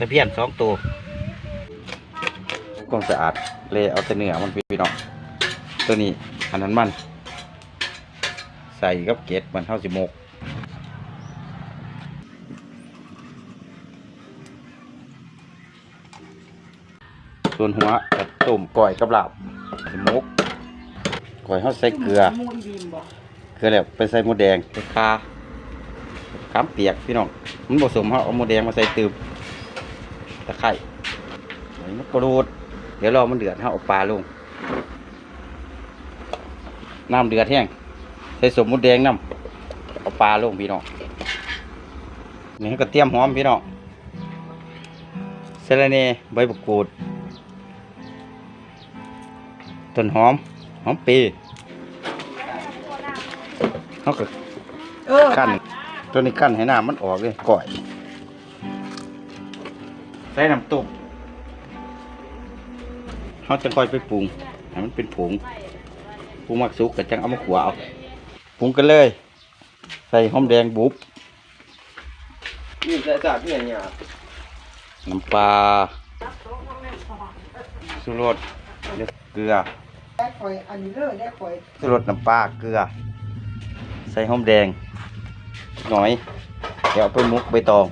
ตะเพียนสองตัวความสะอาดเลยเอาแต่เนื้อมันพี่น้องตัวนี้อันนั้นมัน ใส่กับเกล็ดมันเท่าสิมกส่วนหัวกับต้มก่อยกับหลาบสิมกก่อยเขาใส่เกลือเกลือแล้วไปใส่หมูแดงไปคาขามเปียกพี่น้องมันผสมเขาเอาหมูแดงมาใส่ตืมะไคร้ใส่มะกรูด เดี๋ยวรอมันเดือดเขาเอาปลาลง น้ำเดือดแห้งใส่สมหมูแดงน้ำเอาปลาลงพี่น้องนี่เขาก็เตรียมหอมพี่น้องเซเลเน่ใบมะกรูดต้นหอม หอมปีเขาก็เออกั้นตัวนี้กั้นให้น้ำมันออกเลยก่อย ใส่น้ำตุกเขาจะค่อยไปปรุงให้มันเป็นผงปรุงมักสุกก็จังเอามาขัวเอาปรุงกันเลย ใส่หอมแดงบุบนี่ใส่จากเนี่ยเนี่ยน้ำปลาสุรสเกลือได้ข่อยอันนี้เลยได้ข่อยสุรสน้ำปลาเกลือ ใส่หอมแดงหน่อยเดี๋ยวเอาไปมุกใบตอง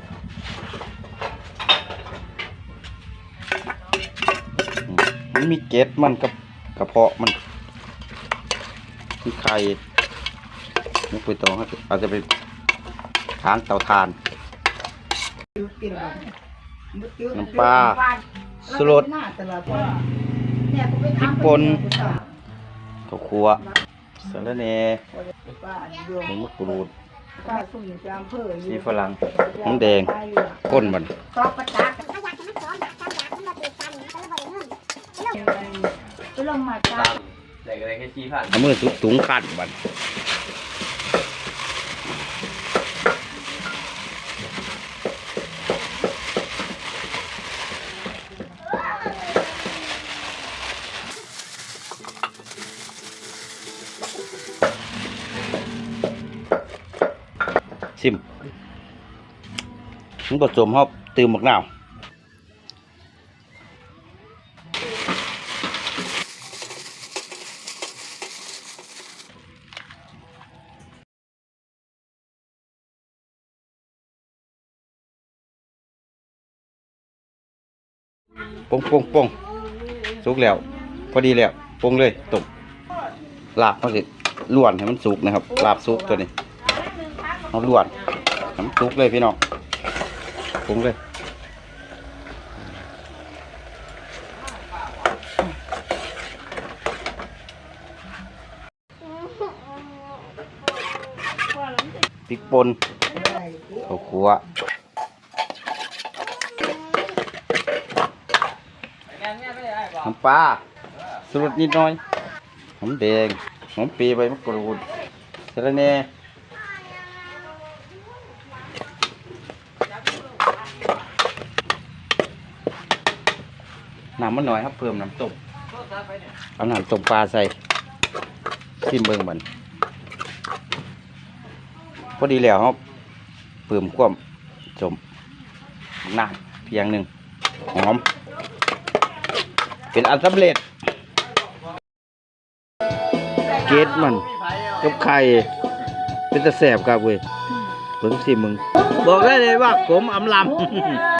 มันมีเกล็ดมันกับกระเพาะมันมีไข่มุกใบตองครับอาจจะเป็นทางเตาถ่าน น้ำปลาสุรสหน้าแต่ละคนเนี่ยกูไปทำพริกป่นข้าวคั่วสาระแหน่ป้าดวงหมูมะกรูดสีฝรั่งน้ำแดงก้นมัน ซอกประจักษ์ไปลงมาจ้าใส่อะไรแค่ชี้ผ่านเอามือสุกถุงขัดมันซิมมันผสมเขาตื่มหมักนาว ปงปงปงสุกแล้ว พอดีแล้วปงเลยตกลาบเขาสิล้วนให้มันสุกนะครับลาบสุกตัวนี้เอาล้วนให้มันสุกเลยพี่น้องปงเลยพริกป่นข้าวคั่ว น้ำปลาสรุดนิดหน่อยหอมแดงหอมปีใบมะกรูดสะระแหน่น้ำมันหน่อยครับเพิ่มน้ำต้มเอาน้ำต้มปลาใส่ซิมเบิ่งบันพอดีแล้วครับเพิ่มความสมน้ำเพียงหนึ่งหอม เป็นอันสำเร็จ เกตมันกับไข่เป็นตะแสบครับเว้ยเพิ่งสิมึง บอกได้เลยว่าผมอำลำ